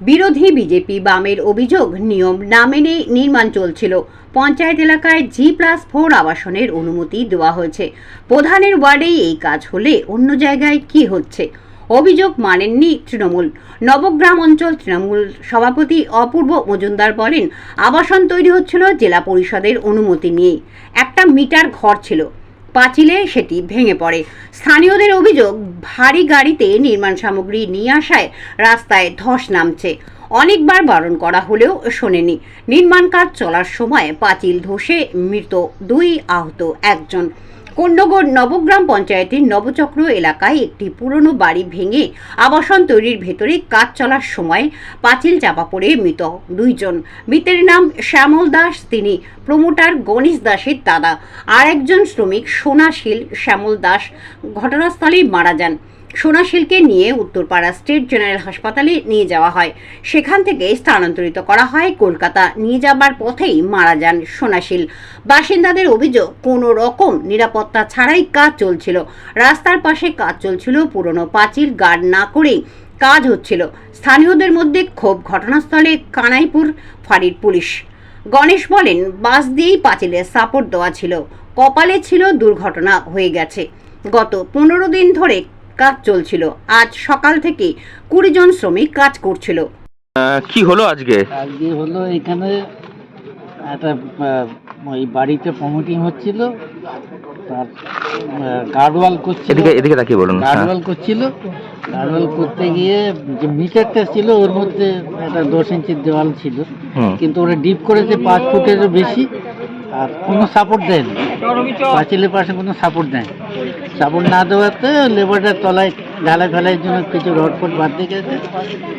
বিরোধী বিজেপি বামের অভিযোগ নিয়ম না মেনে নির্মাণ চলছিল। পঞ্চায়েত এলাকায় জি প্লাস ফোর আবাসনের অনুমতি দেওয়া হয়েছে। প্রধানের ওয়ার্ডেই এই কাজ হলে অন্য জায়গায় কি হচ্ছে? অভিযোগ মানেননি তৃণমূল। নবগ্রাম অঞ্চল তৃণমূল সভাপতি অপূর্ব মজুমদার বলেন, আবাসন তৈরি হচ্ছিল জেলা পরিষদের অনুমতি নিয়েই। একটা মিটার ঘর ছিল। পাঁচিলে সেটি ভেঙে পড়ে। স্থানীয়দের অভিযোগ, ভারী গাড়িতে নির্মাণ সামগ্রী নিয়ে আসায় রাস্তায় ধস নামছে। অনেকবার বারণ করা হলেও শোনেনি। নির্মাণ কাজ চলার সময় পাঁচিল ধসে মৃত দুই আহত একজন। কন্যগড় নবগ্রাম পঞ্চায়েতের নবচক্র এলাকায় একটি পুরনো বাড়ি ভেঙে আবাসন তৈরির ভেতরে কাজ চলার সময় পাঁচিল চাপা পড়ে মৃত দুইজন। মৃতের নাম শ্যামল দাস, তিনি প্রমোটার গণেশ দাসের দাদা। আর একজন শ্রমিক সোনাশীল শ্যামল দাস, ঘটনাস্থলেই মারা যান। সোনাশীলকে নিয়ে উত্তরপাড়া স্টেট জেনারেল হাসপাতালে নিয়ে যাওয়া হয়। সেখান থেকে স্থানান্তরিত করা হয় কলকাতা। নিয়ে যাবার পথেই মারা যান সোনাশীল। বাসিন্দাদের অভিযোগ, কোনো রকম নিরাপত্তা ছাড়াই কাজ চলছিল। রাস্তার পাশে কাজ চলছিল, পুরনো পাঁচিল গার্ড না করেই কাজ হচ্ছিল। স্থানীয়দের মধ্যে ক্ষোভ ঘটনাস্থলে কানাইপুর ফাঁড়ির পুলিশ। গণেশ বলেন বাস দিয়েই পাঁচিলে সাপোর্ট দেওয়া ছিল। কপালে ছিল দুর্ঘটনা হয়ে গেছে। গত পনেরো দিন ধরে কাজ চলছিল। আজ সকাল থেকে কুড়ি জন শ্রমিক কাজ করছিল। আহ, কি হলো আজকে? আজকে হলো এখানে একটা ওই বাড়িতে প্রমোটিং হচ্ছিল। তার গার্ডওয়াল করছিল। এদিকে এদিকে তাকিয়ে বলুন। হ্যাঁ। গার্ডওয়াল করছিল। গার্ডওয়াল করতে গিয়ে যে মিটারটা ছিল ওর মধ্যে একটা দশ ইঞ্চির দেওয়াল ছিল। কিন্তু ওরা ডিপ করেছে পাঁচ ফুটেরও বেশি আর কোনো সাপোর্ট দেয়নি। পাঁচিলের পাশে কোনো সাপোর্ট দেয় সাপোর্ট না দেওয়াতে লেবারটার তলায় ঢালাই ফেলাইয়ের জন্য কিছু রড ফট বাদ দিয়ে গেছে।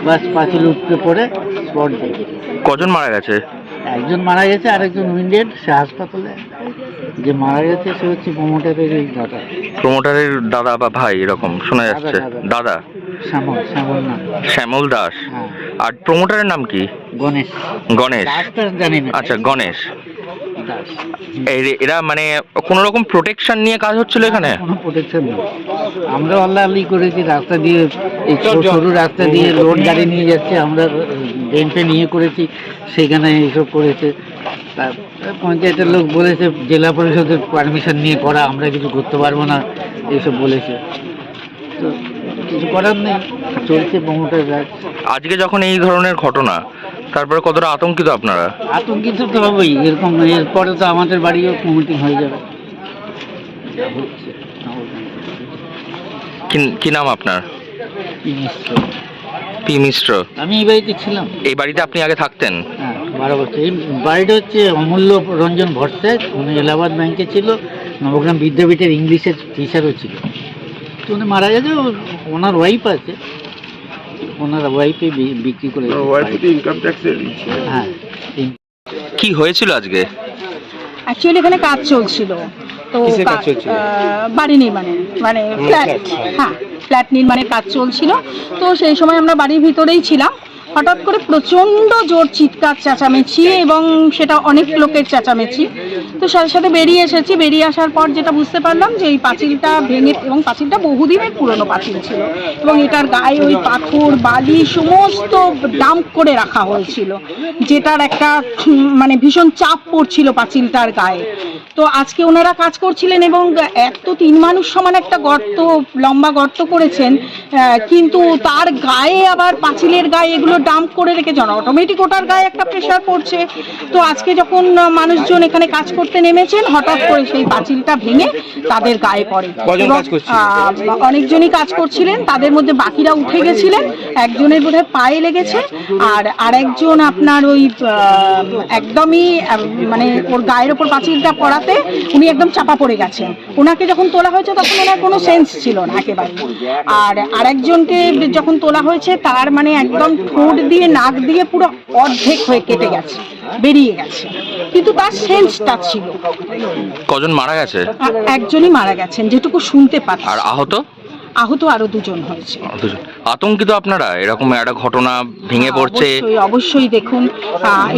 বাস পাঁচিল উঠতে পড়ে স্পট কজন মারা গেছে? একজন মারা গেছে আরেকজন উইন্ডেড সে হাসপাতালে। যে মারা গেছে সে হচ্ছে প্রমোটারের এই দাদা। প্রমোটারের দাদা বা ভাই এরকম শোনা যাচ্ছে। দাদা, শ্যামল শ্যামল না শ্যামল দাস। হ্যাঁ। আর প্রমোটারের নাম কি? গণেশ। গণেশ। জানি আচ্ছা গণেশ। এর- মানে কোন রকম প্রোটেকশন নিয়ে কাজ হচ্ছিল এখানে? কোনো প্রোটেকশন নেই। আমরা আল্লাহ আল্লি করেছি রাস্তা দিয়ে এই সরু রাস্তা দিয়ে লোড গাড়ি নিয়ে যাচ্ছে আমরা ডেন্টে নিয়ে করেছি সেখানে এইসব করেছে। তার পঞ্চায়েতের লোক বলেছে জেলা পরিষদের পারমিশন নিয়ে করা আমরা কিছু করতে পারব না এইসব বলেছে। তো কিছু করার নেই চলছে প্রমোটার রাজ আজকে যখন এই ধরনের ঘটনা তারপরে কতটা আতঙ্কিত আপনারা? আতঙ্কিত তো হবেই এরকম এরপরে তো আমাদের বাড়িও কমিটিং হয়ে যাবে। কি- কি নাম আপনার? পি মিশ্র। আমি এই বাড়িতে ছিলাম। এই বাড়িতে আপনি আগে থাকতেন? হ্যাঁ বারো বছর। এই বাড়িটা হচ্ছে অমূল্য রঞ্জন ভট্টাচার্য উনি এলাহাবাদ ব্যাংকে ছিল নবগ্রাম বিদ্যাপীঠের ইংলিশের টিচারও ছিল। তো উনি মারা গেছে ওনার ওয়াইফ আছে। ওনার ওয়াইফে বিক্রি করে হ্যাঁ কি হয়েছিল আজকে? অ্যাকচুয়ালি এখানে কাজ চলছিল। তো আহ, বাড়ি নির্মাণে মানে ফ্ল্যাট হ্যাঁ ফ্ল্যাট নির্মাণের কাজ চলছিল। তো সেই সময় আমরা বাড়ির ভিতরেই ছিলাম। হঠাৎ করে প্রচণ্ড জোর চিৎকার চেঁচামেচি এবং সেটা অনেক লোকের চেঁচামেচি। তো সাথে সাথে বেরিয়ে এসেছি। বেরিয়ে আসার পর যেটা বুঝতে পারলাম যে এই পাঁচিলটা ভেঙে এবং পাঁচিলটা বহুদিনের পুরনো পাঁচিল ছিল এবং এটার গায়ে ওই পাথর, বালি সমস্ত ডাম্প করে রাখা হয়েছিল। যেটার একটা মানে ভীষণ চাপ পড়ছিল পাঁচিলটার গায়ে। তো আজকে ওনারা কাজ করছিলেন এবং এক তো তিন মানুষ সমান একটা গর্ত, লম্বা গর্ত করেছেন কিন্তু তার গায়ে আবার পাঁচিলের গায়ে এগুলো ডাম্প করে রেখেছেন অটোমেটিক ওটার গায়ে একটা প্রেশার পড়ছে। তো আজকে যখন মানুষজন এখানে কাজ করতে নেমেছেন হঠাৎ করে সেই পাঁচিলটা ভেঙে তাদের গায়ে পড়ে। অনেকজনই কাজ করছিলেন তাদের মধ্যে বাকিরা উঠে গেছিলেন একজনের বোধহয় পায়ে লেগেছে আর আরেকজন আপনার ওই একদমই মানে ওর গায়ের ওপর পাঁচিলটা পড়াতে উনি একদম চাপা পড়ে গেছেন। ওনাকে যখন তোলা হয়েছে তখন ওনার কোনো সেন্স ছিল না একেবারে। আর আরেকজনকে যখন তোলা হয়েছে তার মানে একদম ঠোঁট দিয়ে নাক দিয়ে পুরো অর্ধেক হয়ে কেটে গেছে বেরিয়ে গেছে। কিন্তু তার সেন্সটা ছিল। কজন মারা গেছে? আর একজনই মারা গেছেন যেটুকু শুনতে পাচ্ছি। আর আহত? আহত আরও দুজন হয়েছে। আতঙ্কিত আপনারা? এরকম একটা ঘটনা ভেঙে পড়ছে? অবশ্যই অবশ্যই দেখুন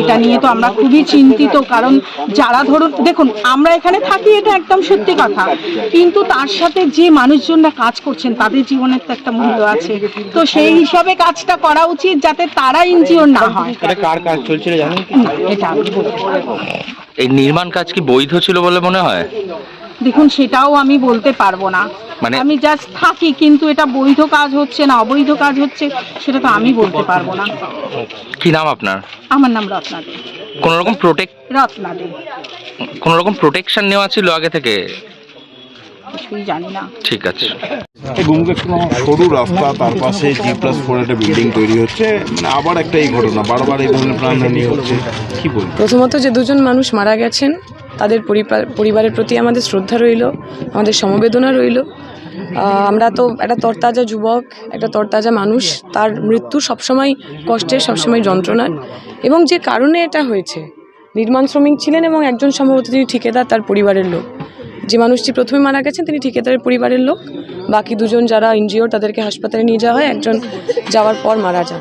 এটা নিয়ে তো আমরা খুবই চিন্তিত কারণ যারা ধরুন দেখুন আমরা এখানে থাকি এটা একদম সত্যি কথা। কিন্তু তার সাথে যে মানুষজনরা কাজ করছেন তাদের জীবনের তো একটা মূল্য আছে। তো সেই হিসাবে কাজটা করা উচিত যাতে তারা ইনজিওর না হয়। এটা কার কাজ চলছিল জানেন এটা। এই নির্মাণ কাজ কি বৈধ ছিল বলে মনে হয়? দেখুন সেটাও আমি বলতে পারব না। মানে- আমি জাস্ট থাকি কিন্তু এটা বৈধ কাজ হচ্ছে না অবৈধ কাজ হচ্ছে সেটা তো আমি বলতে পারব না। কি নাম আপনার? আমার নাম রত্না দে। কোন রকম প্রোটেক্ট রত্না দে। কোন রকম প্রোটেকশন নেওয়া ছিল আগে থেকে? কিছুই জানি না। ঠিক আছে। সরু রাস্তা তার পাশে জি প্লাস ফোর একটা বিল্ডিং তৈরি হচ্ছে। মানে আবার একটা এই ঘটনা বারবার এই ধরনের প্রাণহানি হচ্ছে। কি বলব? প্রথমত যে দুজন মানুষ মারা গেছেন তাদের পরিবার- পরিবারের প্রতি আমাদের শ্রদ্ধা রইল, আমাদের সমবেদনা রইল। আমরা তো একটা তরতাজা যুবক, একটা তরতাজা মানুষ, তার মৃত্যু সবসময় কষ্টের, সবসময় যন্ত্রণার। এবং যে কারণে এটা হয়েছে, নির্মাণ শ্রমিক ছিলেন এবং একজন সম্ভবত তিনি ঠিকাদার, তার পরিবারের লোক। যে মানুষটি প্রথমে মারা গেছেন, তিনি ঠিকাদারের পরিবারের লোক। বাকি দুজন যারা এনজিও, তাদেরকে হাসপাতালে নিয়ে যাওয়া হয়, একজন যাওয়ার পর মারা যান।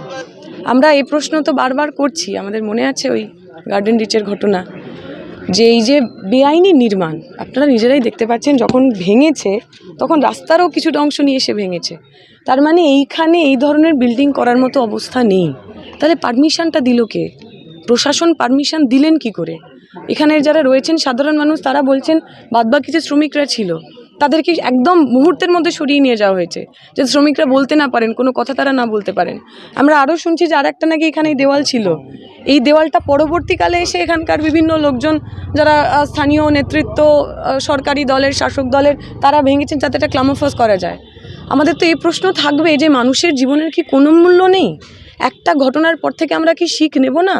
আমরা এই প্রশ্ন তো বারবার করছি, আমাদের মনে আছে ওই গার্ডেন রিচের ঘটনা। যে এই যে বেআইনি নির্মাণ, আপনারা নিজেরাই দেখতে পাচ্ছেন, যখন ভেঙেছে, তখন রাস্তারও কিছুটা অংশ নিয়ে এসে ভেঙেছে। তার মানে এইখানে এই ধরনের বিল্ডিং করার মতো অবস্থা নেই। তাহলে পারমিশনটা দিল কে? প্রশাসন পারমিশন দিলেন কি করে? এখানে যারা রয়েছেন, সাধারণ মানুষ, তারা বলছেন, বাদবাকি যে শ্রমিকরা ছিল তাদেরকে একদম মুহূর্তের মধ্যে সরিয়ে নিয়ে যাওয়া হয়েছে। যে শ্রমিকরা বলতে না পারেন, কোনো কথা তারা না বলতে পারেন। আমরা আরও শুনছি যে আর একটা নাকি এখানে দেওয়াল ছিল। এই দেওয়ালটা পরবর্তীকালে এসে এখানকার বিভিন্ন লোকজন, যারা স্থানীয় নেতৃত্ব সরকারি দলের, শাসক দলের, তারা ভেঙেছেন যাতে এটা ক্লামোফাস করা যায়। আমাদের তো এই প্রশ্ন থাকবে যে মানুষের জীবনের কি কোনো মূল্য নেই? একটা ঘটনার পর থেকে আমরা কি শিখ নেব না?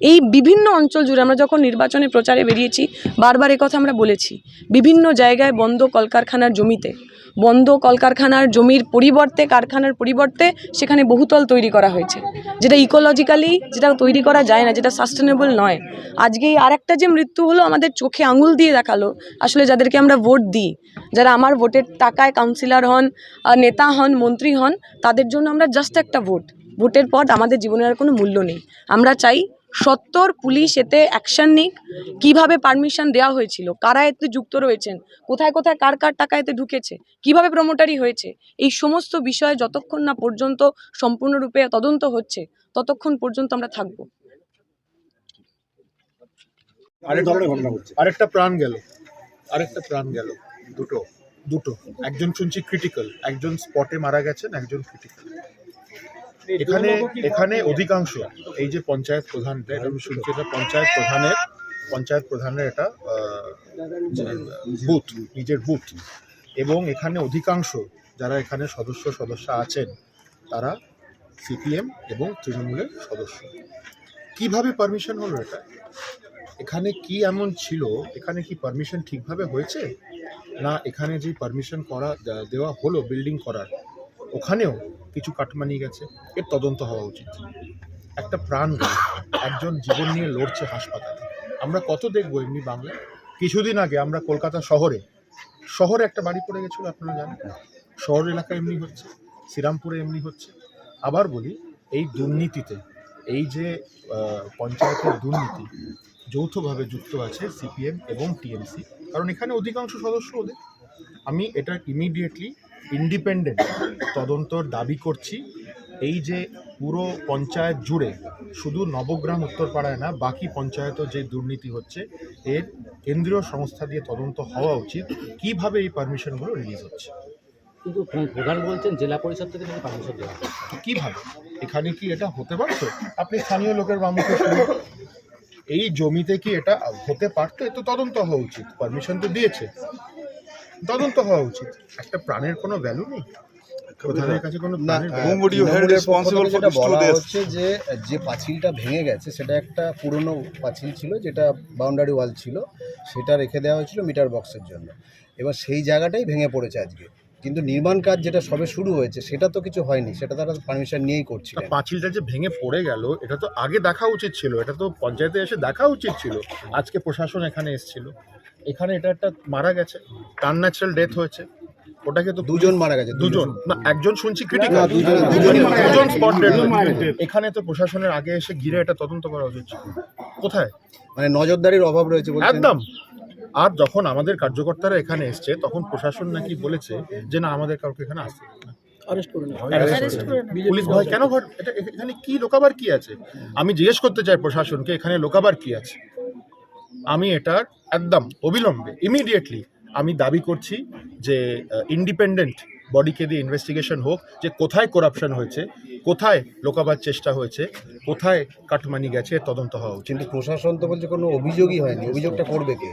এই বিভিন্ন অঞ্চল জুড়ে আমরা যখন নির্বাচনে প্রচারে বেরিয়েছি, বারবার কথা আমরা বলেছি, বিভিন্ন জায়গায় বন্ধ কলকারখানার জমিতে, বন্ধ কলকারখানার জমির পরিবর্তে, কারখানার পরিবর্তে সেখানে বহুতল তৈরি করা হয়েছে। যেটা ইকোলজিক্যালি যেটা তৈরি করা যায় না, যেটা সাস্টেনেবল নয়। আজকে এই আরেকটা যে মৃত্যু হলো, আমাদের চোখে আঙুল দিয়ে দেখাল, আসলে যাদেরকে আমরা ভোট দিই, যারা আমার ভোটের টাকায় কাউন্সিলর হন নেতা হন, মন্ত্রী হন, তাদের জন্য আমরা জাস্ট একটা ভোট। ভোটের পর আমাদের জীবনের আর কোনো মূল্য নেই। আমরা চাই সত্তর পুলিশ এতে অ্যাকশন নিক। কীভাবে পারমিশন দেওয়া হয়েছিল? কারা এতে যুক্ত রয়েছেন? কোথায় কোথায় কার কার টাকা এতে ঢুকেছে? কীভাবে প্রমোটারি হয়েছে? এই সমস্ত বিষয়ে যতক্ষণ না পর্যন্ত সম্পূর্ণরূপে তদন্ত হচ্ছে ততক্ষণ পর্যন্ত আমরা থাকব। আরেকটা আরেকটা প্রাণ গেল। আরেকটা প্রাণ গেল। দুটো। দুটো। একজন শুনছি ক্রিটিক্যাল একজন স্পটে মারা গেছেন একজন ক্রিটিক্যাল এখানে এখানে অধিকাংশ এই যে পঞ্চায়েত প্রধানটা এটা আমি শুনছি এটা পঞ্চায়েত প্রধানের পঞ্চায়েত প্রধানের এটা বুথ নিজের বুথ। এবং এখানে অধিকাংশ যারা এখানে সদস্য সদস্য আছেন তারা সিপিএম এবং তৃণমূলের সদস্য। কীভাবে পারমিশন হলো এটা? এখানে কি এমন ছিল? এখানে কি পারমিশন ঠিকভাবে হয়েছে? না এখানে যে পারমিশন করা দেওয়া হলো বিল্ডিং করার ওখানেও কিছু কাটমানি গেছে, এর তদন্ত হওয়া উচিত। একটা প্রাণ একজন জীবন নিয়ে লড়ছে হাসপাতালে। আমরা কত দেখব এমনি বাংলায়? কিছুদিন আগে আমরা কলকাতা শহরে শহরে একটা বাড়ি পড়ে গেছিল, আপনারা জানেন? শহর এলাকা এমনি হচ্ছে, শ্রীরামপুরে এমনি হচ্ছে। আবার বলি, এই দুর্নীতিতে, এই যে পঞ্চায়েতের দুর্নীতি, যৌথভাবে যুক্ত আছে সিপিএম এবং টিএমসি। কারণ এখানে অধিকাংশ সদস্য ওদের। আমি এটা ইমিডিয়েটলি ইন্ডিপেন্ডেন্ট তদন্তর দাবি করছি। এই যে পুরো পঞ্চায়েত জুড়ে শুধু নবগ্রাম উত্তরপাড়ায় না বাকি পঞ্চায়েতও যে দুর্নীতি হচ্ছে এর কেন্দ্রীয় সংস্থা দিয়ে তদন্ত হওয়া উচিত। কীভাবে এই পারমিশনগুলো রিলিজ হচ্ছে? কিন্তু প্রধান বলছেন জেলা পরিষদ থেকে নাকি পারমিশন দেওয়া কীভাবে? এখানে কি এটা হতে পারতো? আপনি স্থানীয় লোকের বামুখে শুনুন এই জমিতে কি এটা হতে পারতো? এ তো তদন্ত হওয়া উচিত। পারমিশন তো দিয়েছে। তদন্ত হওয়া উচিত। একটা প্রাণের কোনো ভ্যালু নেই? যে যে পাঁচিলটা ভেঙে গেছে সেটা একটা পুরনো পাঁচিল ছিল যেটা বাউন্ডারি ওয়াল ছিল সেটা রেখে দেওয়া হয়েছিল মিটার বক্সের জন্য। এবার সেই জায়গাটাই ভেঙে পড়েছে আজকে। কিন্তু নির্মাণ কাজ যেটা সবে শুরু হয়েছে সেটা তো কিছু হয়নি সেটা তারা পারমিশন নিয়েই তা করছিলেন পাঁচিলটা যে ভেঙে পড়ে গেল এটা তো আগে দেখা উচিত ছিল এটা তো পঞ্চায়েতে এসে দেখা উচিত ছিল। আজকে প্রশাসন এখানে এসেছিল। এখানে এটা একটা মারা গেছে টান ন্যাচারাল ডেথ হয়েছে। ওটাকে তো দুজন মারা গেছে দুজন। না একজন শুনছি ক্রিটিক্যাল দুজন- স্পট এখানে তো প্রশাসনের আগে এসে ঘিরে এটা তদন্ত করা উচিত ছিল। কোথায়? মানে নজরদারির অভাব রয়েছে বলছেন। একদম। আর যখন আমাদের কার্যকর্তারা এখানে এসছে তখন প্রশাসন নাকি বলেছে যে না আমাদের কাউকে এখানে আসতে দেবে না। Arrest করে না। পুলিশ ভয়। কেন ঘট এটা এখানে কি লোকাবার কি আছে? আমি জিজ্ঞেস করতে চাই প্রশাসনকে এখানে লোকাবার কি আছে? আমি এটার একদম অবিলম্বে ইমিডিয়েটলি আমি দাবি করছি যে ইন্ডিপেন্ডেন্ট বডিকে দিয়ে ইনভেস্টিগেশন হোক যে কোথায় করাপশন হয়েছে কোথায় লোকাবার চেষ্টা হয়েছে কোথায় কাটমানি গেছে তদন্ত হওয়া উচিত। কিন্তু প্রশাসন তো বলছে কোনো অভিযোগই হয়নি। অভিযোগটা করবে কে?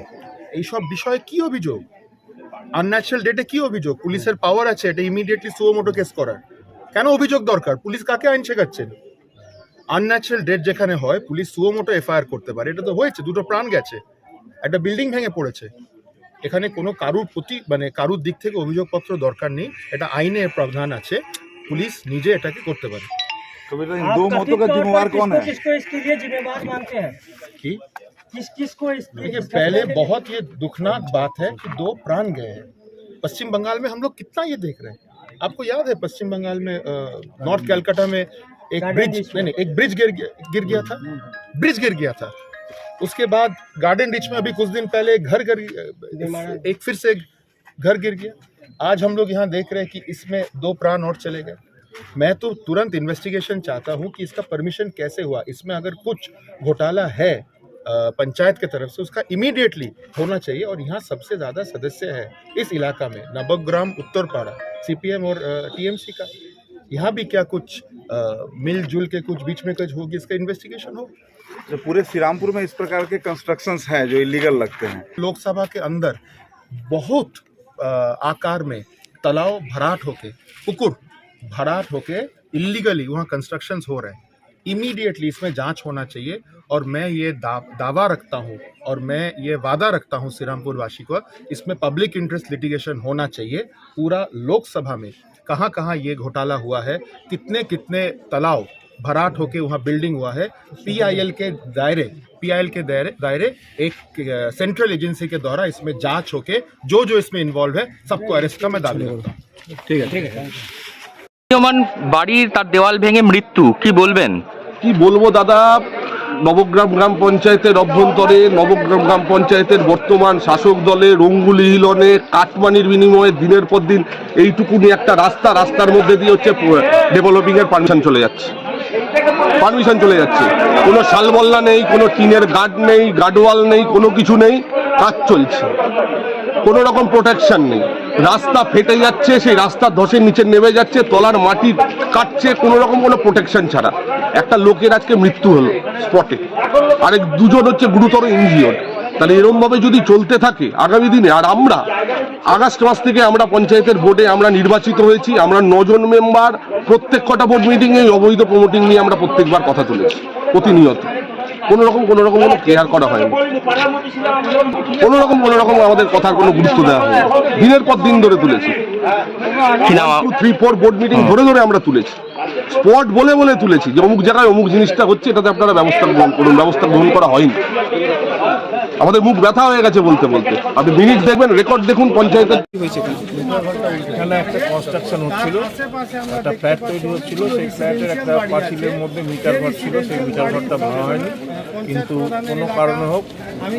এইসব বিষয়ে কি অভিযোগ? আনন্যাচারাল ডেটে কি অভিযোগ? পুলিশের পাওয়ার আছে এটা ইমিডিয়েটলি সুয়োমোটো কেস করার। কেন অভিযোগ দরকার? পুলিশ কাকে আইন শেখাচ্ছেন? আনন্যাচারাল ডেট যেখানে হয় পুলিশ সুয়োমোটো এফআইআর করতে পারে এটা তো হয়েছে দুটো প্রাণ গেছে একটা বিল্ডিং ভেঙে পড়েছে এখানে কোনো কারুর প্রতি মানে কারুর দিক থেকে অভিযোগপত্র দরকার নেই এটা আইনের প্রাবধান আছে পুলিশ নিজে এটাকে করতে পারে दो मौतों का जिम्मेवार कौन है किसको इसके लिए जिम्मेवार मानते हैं कि किस किस को इस देखिए पहले बहुत ये दुखनाक बात है कि दो प्राण गए हैं पश्चिम बंगाल में हम लोग कितना ये देख रहे हैं आपको याद है पश्चिम बंगाल में अ, नॉर्थ कैलकाटा में एक ब्रिज नहीं नहीं एक ब्रिज गिर गया- गिर गया था। ब्रिज गिर गया था। उसके बाद गार्डन रिच में अभी कुछ दिन पहले एक घर गिर एक फिर से घर गिर गया। आज हम लोग यहाँ देख रहे हैं कि इसमें दो प्राण और चले गए। मैं तो तुरंत इन्वेस्टिगेशन चाहता हूँ कि इसका परमिशन कैसे हुआ? इसमें अगर कुछ घोटाला है पंचायत के तरफ़ से उसका इमीडिएटली होना चाहिए और यहाँ सबसे ज़्यादा सदस्य है इस इलाका में नवग्राम उत्तरपाड़ा सीपीएम और टीएमसी का। यहाँ भी क्या कुछ मिलजुल के कुछ बीच में कुछ होगी इसका इन्वेस्टिगेशन हो जो पूरे श्रीरामपुर में इस प्रकार के कंस्ट्रक्शंस हैं जो इलीगल लगते हैं। लोकसभा के अंदर बहुत आकार में तालाब भराट होके पुकुर भराट होके इलीगली वहाँ कंस्ट्रक्शंस हो रहे हैं। इमीडिएटली इसमें जाँच होना चाहिए और मैं ये दा, दावा रखता हूँ और मैं ये वादा रखता हूँ श्रीरामपुर वासी को इसमें पब्लिक इंटरेस्ट लिटिगेशन होना चाहिए। पूरा लोकसभा में कहाँ कहाँ ये घोटाला हुआ है कितने कितने तालाब भराट होके वहाँ बिल्डिंग हुआ है पीआईएल के दायरे पीआईएल के दायरे दायरे एक सेंट्रल एजेंसी के द्वारा इसमें जांच होके जो जो इसमें इन्वॉल्व है सबको अरेस्ट का मैं दावी करता हूँ নিয়মান বাড়ির তার দেওয়াল ভেঙে মৃত্যু কি বলবেন কি বলবো দাদা নবগ্রাম গ্রাম পঞ্চায়েতের অভ্যন্তরে, নবগ্রাম গ্রাম পঞ্চায়েতের বর্তমান শাসক দলে রঙ্গুলি হিলনে কাটমানির বিনিময়ে দিনের পর দিন এইটুকুনি একটা রাস্তা, রাস্তার মধ্যে দিয়ে হচ্ছে ডেভেলপিংয়ের পারমিশন চলে যাচ্ছে। পারমিশন চলে যাচ্ছে। কোনো শালবল্লা নেই, কোনো টিনের গার্ড নেই গার্ডওয়াল নেই, কোনো কিছু নেই, কাজ চলছে। কোনো রকম প্রোটেকশন নেই। রাস্তা ফেটে যাচ্ছে, সেই রাস্তার ধসের নিচে নেমে যাচ্ছে, তলার মাটি কাটছে, কোনো রকম কোনো প্রোটেকশন ছাড়া। একটা লোকের আজকে মৃত্যু হলো স্পটে আরেক দুজন হচ্ছে গুরুতর ইঞ্জিওর তাহলে এরমভাবে যদি চলতে থাকে আগামী দিনে, আর আমরা আগস্ট মাস থেকে আমরা পঞ্চায়েতের বোর্ডে আমরা নির্বাচিত হয়েছি, আমরা নজন মেম্বার প্রত্যেক কটা বোর্ড মিটিংয়ে অবৈধ প্রমোটিং নিয়ে আমরা প্রত্যেকবার কথা তুলেছি, প্রতিনিয়ত। কোনো রকম কোনো রকম কোনো কেয়ার করা হয়নি। কোনো রকম কোনো রকম আমাদের কথার কোনো গুরুত্ব দেওয়া হয়নি। দিনের পর দিন ধরে তুলেছি। থ্রি ফোর বোর্ড মিটিং ধরে ধরে আমরা তুলেছি। স্পট বলে বলে তুলেছি যে অমুক জায়গায় অমুক জিনিসটা হচ্ছে এটাতে আপনারা ব্যবস্থা গ্রহণ করুন। ব্যবস্থা গ্রহণ করা হয়নি। আমাদের মুখ ব্যথা হয়ে গেছে বলতে বলতে। আপনি মিনিট দেখবেন রেকর্ড দেখুন পঞ্চায়েতের এখানে? একটা কনস্ট্রাকশন হচ্ছিল। একটা ফ্ল্যাট তৈরি হচ্ছিল। সেই ফ্ল্যাটের একটা পাঁচিলের মধ্যে মিটার ঘর ছিল। সেই মিটার ঘরটা ভাঙা হয়নি। কিন্তু কোনো কারণে হোক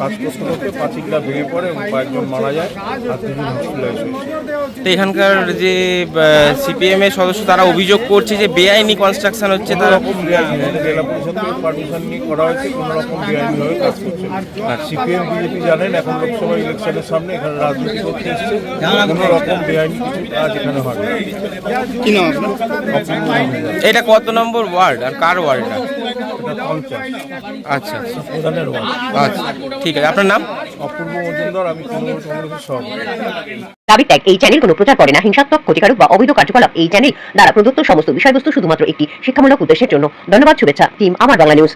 কাজ করতে করতে পাঁচিলটা ভেঙে পড়ে এবং কয়েকজন মারা যায় আর তিনজন হসপিটালাইজ তো এখানকার যে সিপিএম এর সদস্য তারা অভিযোগ করছে যে বেআইনি কনস্ট্রাকশন হচ্ছে তো কোনো রকম বেআইনি এটা জেলা পরিষদ থেকে পারমিশন নিয়ে করা হয়েছে কোনো রকম বেআইনিভাবে কাজ করছে। আর সিপিএম বিজেপি জানেন এখন লোকসভা ইলেকশনের সামনে এখানে রাজনীতি করতে এসছে। কোনো রকম বেআইনি কিছু কাজ এখানে। কি নাম এটা কত নম্বর ওয়ার্ড আর কার ওয়ার্ড এটা? আচ্ছা আচ্ছা। প্রধানের ওয়ার্ড। আচ্ছা ঠিক আছে। আপনার নাম? অপূর্ব মজুমদার আমি তৃণমূল কংগ্রেসের সভাপতি। দাবি ত্যাগ এই চ্যানেল কোনো প্রচার করে না। হিংসাত্মক ক্ষতিকারক বা অবৈধ কার্যকলাপ এই চ্যানেল দ্বারা প্রদত্ত সমস্ত বিষয়বস্তু শুধুমাত্র একটি শিক্ষামূলক উদ্দেশ্যের জন্য। ধন্যবাদ শুভেচ্ছা। টিম আমার বাংলা নিউজ।